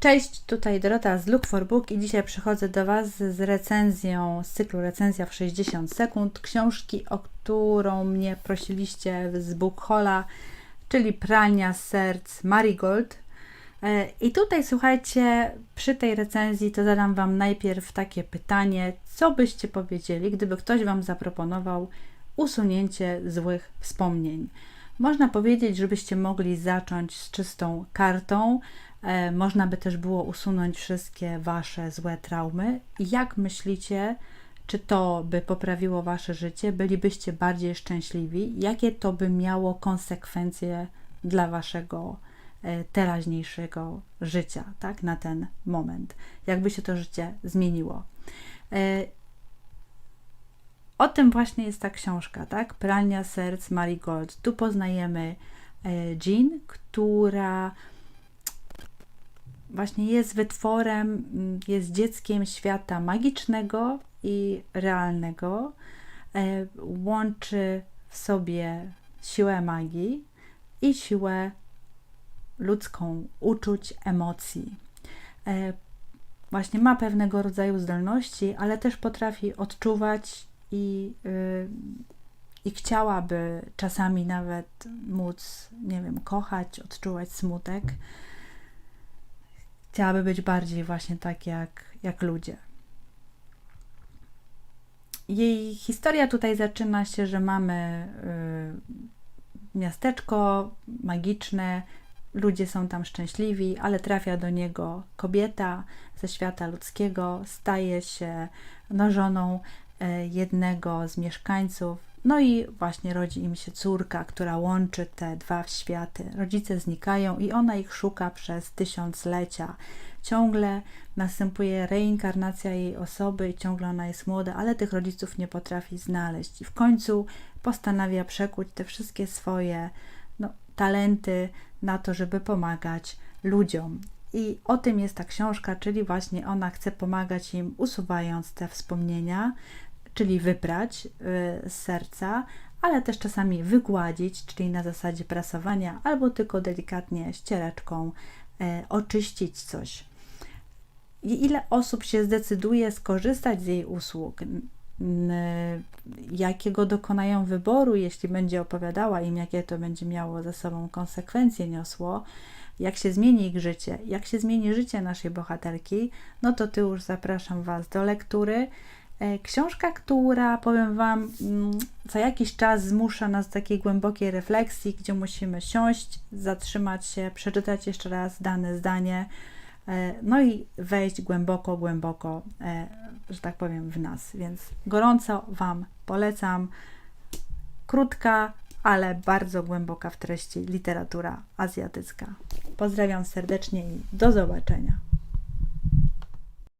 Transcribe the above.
Cześć, tutaj Dorota z Look for Book i dzisiaj przychodzę do Was z recenzją, z cyklu Recenzja w 60 sekund, książki, o którą mnie prosiliście z Bookhola, czyli Pralnia Serc Marigold. E, I tutaj słuchajcie, przy tej recenzji to zadam Wam najpierw takie pytanie, co byście powiedzieli, gdyby ktoś Wam zaproponował usunięcie złych wspomnień. Można powiedzieć, żebyście mogli zacząć z czystą kartą. E, można by też było usunąć wszystkie wasze złe traumy. Jak myślicie, czy to by poprawiło wasze życie? Bylibyście bardziej szczęśliwi? Jakie to by miało konsekwencje dla waszego e, teraźniejszego życia, tak, na ten moment? Jakby się to życie zmieniło? E, o tym właśnie jest ta książka, tak? Pralnia serc Marigold. Tu poznajemy Jean, która właśnie jest wytworem, mm, jest dzieckiem świata magicznego i realnego. E, łączy w sobie siłę magii i siłę ludzką, uczuć, emocji. E, właśnie ma pewnego rodzaju zdolności, ale też potrafi odczuwać i, yy, i chciałaby czasami nawet móc, nie wiem, kochać, odczuwać smutek. Chciałaby być bardziej właśnie tak jak, jak ludzie. Jej historia tutaj zaczyna się, że mamy y, miasteczko magiczne, ludzie są tam szczęśliwi, ale trafia do niego kobieta ze świata ludzkiego, staje się no, żoną E, jednego z mieszkańców. No i właśnie rodzi im się córka, która łączy te dwa światy. Rodzice znikają i ona ich szuka przez tysiąclecia. Ciągle następuje reinkarnacja jej osoby ciągle ona jest młoda, ale tych rodziców nie potrafi znaleźć. I w końcu postanawia przekuć te wszystkie swoje no, talenty na to, żeby pomagać ludziom. I o tym jest ta książka, czyli właśnie ona chce pomagać im, usuwając te wspomnienia, czyli wyprać y, z serca, ale też czasami wygładzić, czyli na zasadzie prasowania, albo tylko delikatnie ściereczką e, oczyścić coś. I ile osób się zdecyduje skorzystać z jej usług, jakiego dokonają wyboru, jeśli będzie opowiadała im, jakie to będzie miało za sobą konsekwencje niosło, jak się zmieni ich życie, jak się zmieni życie naszej bohaterki, no to ty już zapraszam Was do lektury. E, książka, która powiem Wam, mm, co jakiś czas zmusza nas do takiej głębokiej refleksji, gdzie musimy siąść, zatrzymać się, przeczytać jeszcze raz dane zdanie, e, no i wejść głęboko, głęboko, e, że tak powiem, w nas. Więc gorąco Wam polecam. Krótka, ale bardzo głęboka w treści literatura azjatycka. Pozdrawiam serdecznie i do zobaczenia.